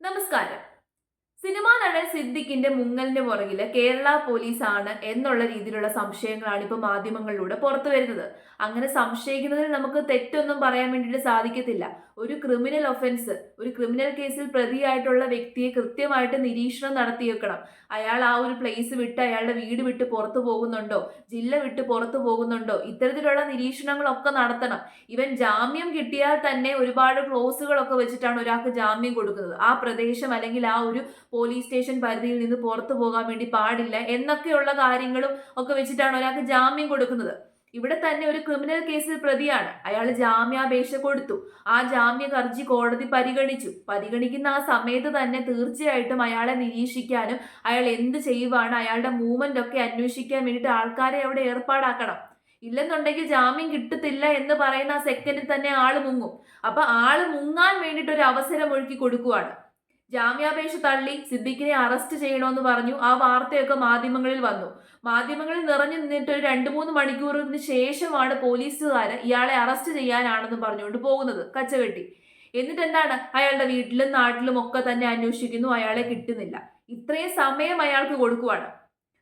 നമസ്കാരം. സിനിമാ നടൻ സിദ്ദിഖിന്റെ മുങ്ങലിന് പുറകിൽ കേരള പോലീസ് ആണ് എന്നുള്ള രീതിയിലുള്ള സംശയങ്ങളാണ് ഇപ്പൊ മാധ്യമങ്ങളിലൂടെ പുറത്തു വരുന്നത്. അങ്ങനെ സംശയിക്കുന്നതിൽ നമുക്ക് തെറ്റൊന്നും പറയാൻ വേണ്ടിയിട്ട് സാധിക്കത്തില്ല. ഒരു ക്രിമിനൽ ഒഫൻസ് ഒരു ക്രിമിനൽ കേസിൽ പ്രതിയായിട്ടുള്ള വ്യക്തിയെ കൃത്യമായിട്ട് നിരീക്ഷണം നടത്തി വെക്കണം അയാൾ ആ ഒരു പ്ലേസ് വിട്ട് അയാളുടെ വീട് വിട്ട് പുറത്തു പോകുന്നുണ്ടോ? ജില്ല വിട്ട് പുറത്തു പോകുന്നുണ്ടോ? ഇത്തരത്തിലുള്ള നിരീക്ഷണങ്ങളൊക്കെ നടത്തണം. ഇവൻ ജാമ്യം കിട്ടിയാൽ തന്നെ ഒരുപാട് ക്ലോസുകളൊക്കെ വെച്ചിട്ടാണ് ഒരാൾക്ക് ജാമ്യം കൊടുക്കുന്നത്. ആ പ്രദേശം അല്ലെങ്കിൽ ആ ഒരു പോലീസ് സ്റ്റേഷൻ പരിധിയിൽ നിന്ന് പുറത്തു പോകാൻ വേണ്ടി പാടില്ല എന്നൊക്കെയുള്ള കാര്യങ്ങളും ഒക്കെ വെച്ചിട്ടാണ് ഒരാൾക്ക് ജാമ്യം കൊടുക്കുന്നത്. ഇവിടെ തന്നെ ഒരു ക്രിമിനൽ കേസിൽ പ്രതിയാണ്. അയാൾ ജാമ്യാപേക്ഷ കൊടുത്തു. ആ ജാമ്യ ഹർജി കോടതി പരിഗണിച്ചു. പരിഗണിക്കുന്ന ആ സമയത്ത് തന്നെ തീർച്ചയായിട്ടും അയാളെ നിരീക്ഷിക്കാനും അയാൾ എന്ത് ചെയ്യുവാണ് അയാളുടെ മൂവ്മെന്റ് ഒക്കെ അന്വേഷിക്കാൻ വേണ്ടിയിട്ട് ആൾക്കാരെ അവിടെ ഏർപ്പാടാക്കണം. ഇല്ലെന്നുണ്ടെങ്കിൽ ജാമ്യം കിട്ടത്തില്ല എന്ന് പറയുന്ന ആ സെക്കൻഡിൽ തന്നെ ആൾ മുങ്ങും. അപ്പൊ ആൾ മുങ്ങാൻ വേണ്ടിയിട്ട് ഒരു അവസരം ഒഴുക്കി കൊടുക്കുവാണ്. ജാമ്യാപേക്ഷ തള്ളി സിദ്ദിഖിനെ അറസ്റ്റ് ചെയ്യണമെന്ന് പറഞ്ഞു. ആ വാർത്തയൊക്കെ മാധ്യമങ്ങളിൽ വന്നു. മാധ്യമങ്ങളിൽ നിറഞ്ഞു നിന്നിട്ട് ഒരു രണ്ട് മൂന്ന് മണിക്കൂറിന് ശേഷമാണ് പോലീസുകാർ ഇയാളെ അറസ്റ്റ് ചെയ്യാനാണെന്ന് പറഞ്ഞുകൊണ്ട് പോകുന്നത്. കച്ചവെട്ടി എന്നിട്ട് എന്താണ് അയാളുടെ വീട്ടിലും നാട്ടിലും ഒക്കെ തന്നെ അന്വേഷിക്കുന്നു. അയാളെ കിട്ടുന്നില്ല. ഇത്രയും സമയം അയാൾക്ക് കൊടുക്കുവാണ്.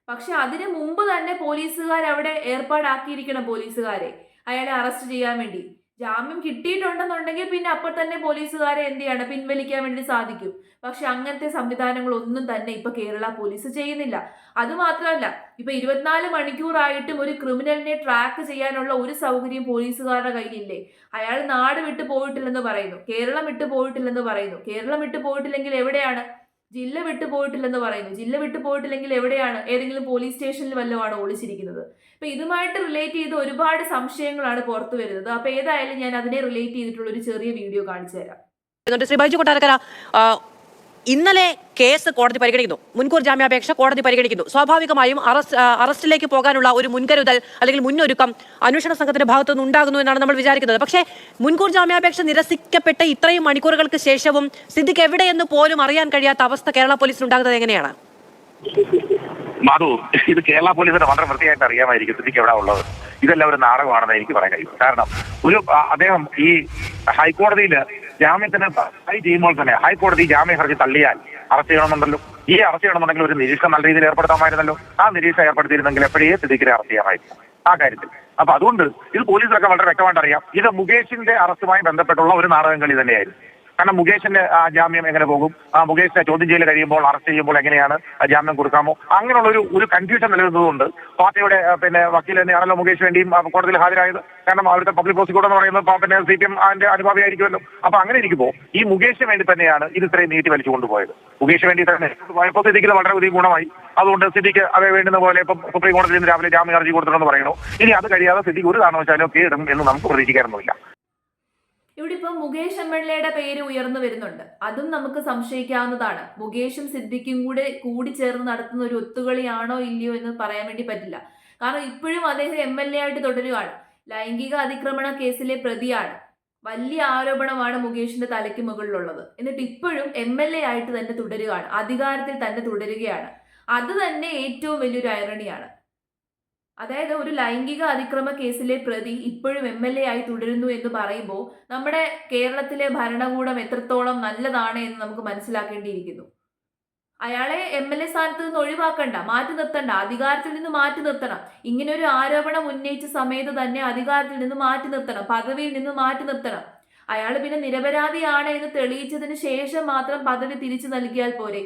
പക്ഷെ അതിനു മുമ്പ് തന്നെ പോലീസുകാർ അവിടെ ഏർപ്പാടാക്കിയിരിക്കണം പോലീസുകാരെ. അയാളെ അറസ്റ്റ് ചെയ്യാൻ വേണ്ടി. ജാമ്യം കിട്ടിയിട്ടുണ്ടെന്നുണ്ടെങ്കിൽ പിന്നെ അപ്പോൾ തന്നെ പോലീസുകാരെ എന്ത് ചെയ്യണം? പിൻവലിക്കാൻ വേണ്ടി സാധിക്കും. പക്ഷെ അങ്ങനത്തെ സംവിധാനങ്ങളൊന്നും തന്നെ ഇപ്പൊ കേരള പോലീസ് ചെയ്യുന്നില്ല. അത് മാത്രമല്ല ഇപ്പൊ ഇരുപത്തിനാല് മണിക്കൂറായിട്ടും ഒരു ക്രിമിനലിനെ ട്രാക്ക് ചെയ്യാനുള്ള ഒരു സൗകര്യം പോലീസുകാരുടെ കയ്യിലില്ലേ? അയാൾ നാട് വിട്ടു പോയിട്ടില്ലെന്ന് പറയുന്നു. കേരളം വിട്ടു പോയിട്ടില്ലെന്ന് പറയുന്നു. കേരളം വിട്ടു പോയിട്ടില്ലെങ്കിൽ എവിടെയാണ്? ജില്ല വിട്ടു പോയിട്ടില്ലെന്ന് പറയുന്നു. ജില്ല വിട്ടു പോയിട്ടില്ലെങ്കിൽ എവിടെയാണ്? ഏതെങ്കിലും പോലീസ് സ്റ്റേഷനിൽ വല്ലതുമാണ് ഒളിച്ചിരിക്കുന്നത്? അപ്പൊ ഇതുമായിട്ട് റിലേറ്റ് ചെയ്ത് ഒരുപാട് സംശയങ്ങളാണ് പുറത്തു വരുന്നത്. അപ്പൊ ഏതായാലും ഞാൻ അതിനെ റിലേറ്റ് ചെയ്തിട്ടുള്ള ഒരു ചെറിയ വീഡിയോ കാണിച്ചു തരാം. ശ്രീ കൊട്ടാരക്കര ഇന്നലെ കേസ് കോടതി പരിഗണിക്കുന്നു. മുൻകൂർ ജാമ്യാപേക്ഷ കോടതി പരിഗണിക്കുന്നു. സ്വാഭാവികമായും അറസ്റ്റ് അറസ്റ്റിലേക്ക് പോകാനുള്ള ഒരു മുൻകരുതൽ അല്ലെങ്കിൽ മുന്നൊരുക്കം അന്വേഷണ സംഘത്തിന്റെ ഭാഗത്തു നിന്ന് ഉണ്ടാകുന്നു എന്നാണ് നമ്മൾ വിചാരിക്കുന്നത്. പക്ഷേ മുൻകൂർ ജാമ്യാപേക്ഷ നിരസിക്കപ്പെട്ട ഇത്രയും മണിക്കൂറുകൾക്ക് ശേഷവും സിദ്ദിഖ് എവിടെയെന്ന് പോലും അറിയാൻ കഴിയാത്ത അവസ്ഥ കേരള പോലീസിന് ഉണ്ടാകുന്നത് എങ്ങനെയാണ്? മാധു ഇത് കേരള പോലീസിന് വളരെ വൃത്തിയായിട്ട് അറിയാമായിരിക്കും സ്ഥിതിക്ക് എവിടെ ഉള്ളത്. ഇതെല്ലാം ഒരു നാടകമാണെന്ന് എനിക്ക് പറയാൻ കഴിയും. കാരണം ഒരു അദ്ദേഹം ഈ ഹൈക്കോടതിയിൽ ജാമ്യത്തിന് ഹൈ ചെയ്യുമ്പോൾ തന്നെ. ഹൈക്കോടതി ജാമ്യ ഹർജി തള്ളിയാൽ അറസ്റ്റ് ചെയ്യണമെന്നുണ്ടല്ലോ. ഈ അറസ്റ്റ് ചെയ്യണമെന്നുണ്ടെങ്കിൽ ഒരു നിരീക്ഷണം നല്ല രീതിയിൽ ഏർപ്പെടുത്താമായിരുന്നല്ലോ. ആ നിരീക്ഷണം ഏർപ്പെടുത്തിയിരുന്നെങ്കിൽ എപ്പോഴേ സ്ഥിതിക്കിനെ അറസ്റ്റ് ചെയ്യാമായിരുന്നു. ആ കാര്യത്തിൽ. അപ്പൊ അതുകൊണ്ട് ഇത് പോലീസിലൊക്കെ വളരെ വ്യക്തമായിട്ട് അറിയാം. ഇത് മുകേഷിന്റെ അറസ്റ്റുമായി ബന്ധപ്പെട്ടുള്ള ഒരു നാടകം കളി തന്നെയായിരുന്നു. കാരണം മുകേഷിന്റെ ജാമ്യം എങ്ങനെ പോകും? ആ മുകേഷിനെ ചോദ്യം ചെയ്യൽ കഴിയുമ്പോൾ അറസ്റ്റ് ചെയ്യുമ്പോൾ എങ്ങനെയാണ് ജാമ്യം കൊടുക്കാമോ? അങ്ങനെയുള്ള ഒരു ഒരു കൺഫ്യൂഷൻ നിലനിന്നതുകൊണ്ട് പാർട്ടിയുടെ പിന്നെ വക്കീൽ തന്നെയാണല്ലോ മുകേഷ് വേണ്ടിയും കോടതിയിൽ ഹാജരായത്. കാരണം അവരുടെ പബ്ലിക് പ്രോസിക്യൂട്ടർ എന്ന് പറയുന്നത് പിന്നെ സി പി എം അതിന്റെ അനുഭാവിയായിരിക്കുമല്ലോ. അപ്പൊ അങ്ങനെ ഇരിക്കുമ്പോൾ ഈ മുകേഷിന് വേണ്ടി തന്നെയാണ് ഇത് ഇത്രയും നീട്ടി വലിച്ചു കൊണ്ടുപോയത്. മുകേഷ് വേണ്ടി തന്നെ പോയപ്പോൾ സ്ഥിതിക്ക് വളരെ വലിയ ഗുണമായി. അതുകൊണ്ട് സ്ഥിതിക്ക് അതേ വേണ്ടുന്ന പോലെ ഇപ്പം സുപ്രീം നിന്ന് രാവിലെ ജാമ്യം ഹർജി കൊടുത്തിട്ടുണ്ടെന്ന് പറയുന്നു. ഇനി അത് കഴിയാതെ സ്ഥിതിക്ക് ഒരു കാരണവശാലും കീഴും എന്ന് നമുക്ക് പ്രതീക്ഷിക്കാനൊന്നുമില്ല. ഇവിടെ ഇപ്പം മുകേഷ് എം എൽ എയുടെ പേര് ഉയർന്നു വരുന്നുണ്ട്. അതും നമുക്ക് സംശയിക്കാവുന്നതാണ്. മുകേഷും സിദ്ദിഖും കൂടെ കൂടി ചേർന്ന് നടത്തുന്ന ഒരു ഒത്തുകളിയാണോ ഇല്ലയോ എന്ന് പറയാൻ വേണ്ടി പറ്റില്ല. കാരണം ഇപ്പോഴും അദ്ദേഹം എം എൽ എ ആയിട്ട് തുടരുകയാണ് ലൈംഗിക അതിക്രമണ കേസിലെ പ്രതിയാണ്. വലിയ ആരോപണമാണ് മുകേഷിന്റെ തലയ്ക്ക് മുകളിലുള്ളത്. എന്നിട്ട് ഇപ്പോഴും എം എൽ എ ആയിട്ട് തന്നെ തുടരുകയാണ് അധികാരത്തിൽ തന്നെ തുടരുകയാണ്. അത് തന്നെ ഏറ്റവും വലിയൊരു ഐറണിയാണ് അതായത് ഒരു ലൈംഗിക അതിക്രമ കേസിലെ പ്രതി ഇപ്പോഴും എം എൽ എ ആയി തുടരുന്നു എന്ന് പറയുമ്പോൾ നമ്മുടെ കേരളത്തിലെ ഭരണകൂടം എത്രത്തോളം നല്ലതാണ് എന്ന് നമുക്ക് മനസ്സിലാക്കേണ്ടിയിരിക്കുന്നു. അയാളെ എം എൽ എ സ്ഥാനത്ത് നിന്ന് ഒഴിവാക്കണ്ട മാറ്റി നിർത്തണ്ട അധികാരത്തിൽ നിന്ന് മാറ്റി നിർത്തണം. ഇങ്ങനെ ഒരു ആരോപണം ഉന്നയിച്ച സമയത്ത് തന്നെ അധികാരത്തിൽ നിന്ന് മാറ്റി നിർത്തണം പദവിയിൽ നിന്ന് മാറ്റി നിർത്തണം. അയാൾ പിന്നെ നിരപരാധിയാണ് എന്ന് തെളിയിച്ചതിന് ശേഷം മാത്രം പദവി തിരിച്ചു നൽകിയാൽ പോരെ?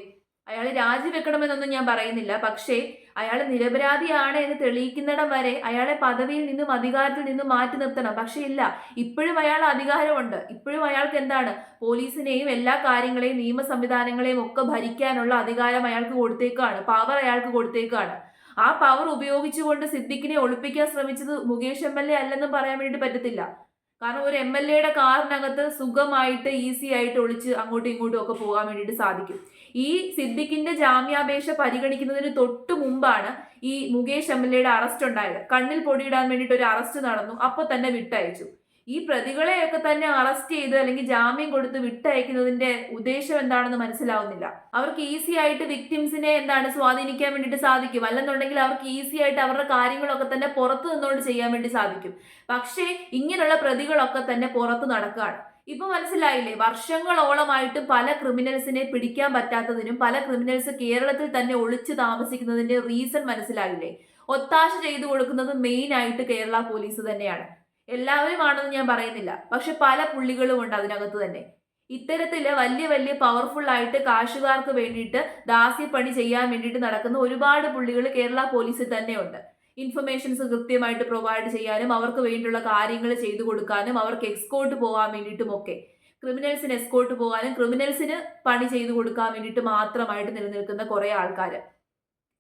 അയാൾ രാജിവെക്കണമെന്നൊന്നും ഞാൻ പറയുന്നില്ല. പക്ഷേ അയാൾ നിരപരാധിയാണ് എന്ന് തെളിയിക്കുന്നിടം വരെ അയാളെ പദവിയിൽ നിന്നും അധികാരത്തിൽ നിന്നും മാറ്റി നിർത്തണം. പക്ഷേ ഇല്ല. ഇപ്പോഴും അയാൾ അധികാരമുണ്ട്. ഇപ്പോഴും അയാൾക്ക് എന്താണ്? പോലീസിനെയും എല്ലാ കാര്യങ്ങളെയും നിയമ സംവിധാനങ്ങളെയും ഒക്കെ ഭരിക്കാനുള്ള അധികാരം അയാൾക്ക് കൊടുത്തേക്കാണ്. പവർ അയാൾക്ക് കൊടുത്തേക്കാണ്. ആ പവർ ഉപയോഗിച്ചുകൊണ്ട് സിദ്ദിഖിനെ ഒളിപ്പിക്കാൻ ശ്രമിച്ചത് മുകേഷ് എം എൽ എ അല്ലെന്നും പറയാൻ വേണ്ടി പറ്റത്തില്ല. കാരണം ഒരു എം എൽ എയുടെ കാറിനകത്ത് സുഖമായിട്ട് ഈസി ആയിട്ട് ഒളിച്ച് അങ്ങോട്ടും ഇങ്ങോട്ടും ഒക്കെ പോകാൻ വേണ്ടിയിട്ട് സാധിക്കും. ഈ സിദ്ദിഖിന്റെ ജാമ്യാപേക്ഷ പരിഗണിക്കുന്നതിന് തൊട്ട് മുമ്പാണ് ഈ മുകേഷ് എം എൽ എയുടെ അറസ്റ്റ് ഉണ്ടായത്. കണ്ണിൽ പൊടിയിടാൻ വേണ്ടിയിട്ട് ഒരു അറസ്റ്റ് നടന്നു. അപ്പോൾ തന്നെ വിട്ടയച്ചു. ഈ പ്രതികളെയൊക്കെ തന്നെ അറസ്റ്റ് ചെയ്ത് അല്ലെങ്കിൽ ജാമ്യം കൊടുത്ത് വിട്ടയക്കുന്നതിന്റെ ഉദ്ദേശം എന്താണെന്ന് മനസ്സിലാവുന്നില്ല. അവർക്ക് ഈസി ആയിട്ട് വിക്ടിംസിനെ എന്താണ് സ്വാധീനിക്കാൻ വേണ്ടിയിട്ട് സാധിക്കും. അല്ലെന്നുണ്ടെങ്കിൽ അവർക്ക് ഈസി ആയിട്ട് അവരുടെ കാര്യങ്ങളൊക്കെ തന്നെ പുറത്തു നിന്നുകൊണ്ട് ചെയ്യാൻ വേണ്ടി സാധിക്കും. പക്ഷേ ഇങ്ങനെയുള്ള പ്രതികളൊക്കെ തന്നെ പുറത്തു നടക്കുകയാണ് ഇപ്പൊ മനസ്സിലായില്ലേ? വർഷങ്ങളോളമായിട്ട് പല ക്രിമിനൽസിനെ പിടിക്കാൻ പറ്റാത്തതിനും പല ക്രിമിനൽസ് കേരളത്തിൽ തന്നെ ഒളിച്ചു താമസിക്കുന്നതിന്റെ റീസൺ മനസ്സിലായില്ലേ? ഒത്താശ ചെയ്തു കൊടുക്കുന്നത് മെയിൻ ആയിട്ട് കേരള പോലീസ് തന്നെയാണ്. എല്ലാവരും ആണെന്ന് ഞാൻ പറയുന്നില്ല. പക്ഷെ പല പുള്ളികളും ഉണ്ട് അതിനകത്ത് തന്നെ. ഇത്തരത്തിൽ വലിയ വലിയ പവർഫുൾ ആയിട്ട് കാശുകാർക്ക് വേണ്ടിയിട്ട് ദാസ്യപ്പണി ചെയ്യാൻ വേണ്ടിയിട്ട് നടക്കുന്ന ഒരുപാട് പുള്ളികൾ കേരള പോലീസിൽ തന്നെയുണ്ട് ഇൻഫർമേഷൻസ് കൃത്യമായിട്ട് പ്രൊവൈഡ് ചെയ്യാനും അവർക്ക് വേണ്ടിയുള്ള കാര്യങ്ങൾ ചെയ്തു കൊടുക്കാനും അവർക്ക് എക്സ്കോർട്ട് പോകാൻ വേണ്ടിയിട്ടും ഒക്കെ. ക്രിമിനൽസിന് എസ്കോർട്ട് പോകാനും ക്രിമിനൽസിന് പണി ചെയ്തു കൊടുക്കാൻ വേണ്ടിയിട്ട് മാത്രമായിട്ട് നിലനിൽക്കുന്ന കുറേ ആൾക്കാർ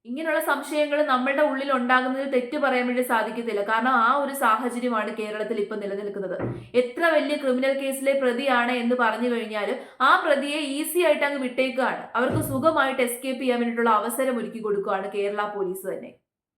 ഇങ്ങനെയുള്ള സംശയങ്ങൾ നമ്മളുടെ ഉള്ളിൽ ഉണ്ടാകുന്നതിൽ തെറ്റ് പറയാൻ വേണ്ടി സാധിക്കത്തില്ല. കാരണം ആ ഒരു സാഹചര്യമാണ് കേരളത്തിൽ ഇപ്പം നിലനിൽക്കുന്നത്. എത്ര വലിയ ക്രിമിനൽ കേസിലെ പ്രതിയാണ് എന്ന് പറഞ്ഞു കഴിഞ്ഞാൽ ആ പ്രതിയെ ഈസി ആയിട്ട് അങ്ങ് വിട്ടേക്കുകയാണ് അവർക്ക് സുഖമായിട്ട് എസ്കേപ്പ് ചെയ്യാൻ വേണ്ടിയിട്ടുള്ള അവസരം ഒരുക്കി കൊടുക്കുകയാണ് കേരള പോലീസ് തന്നെ.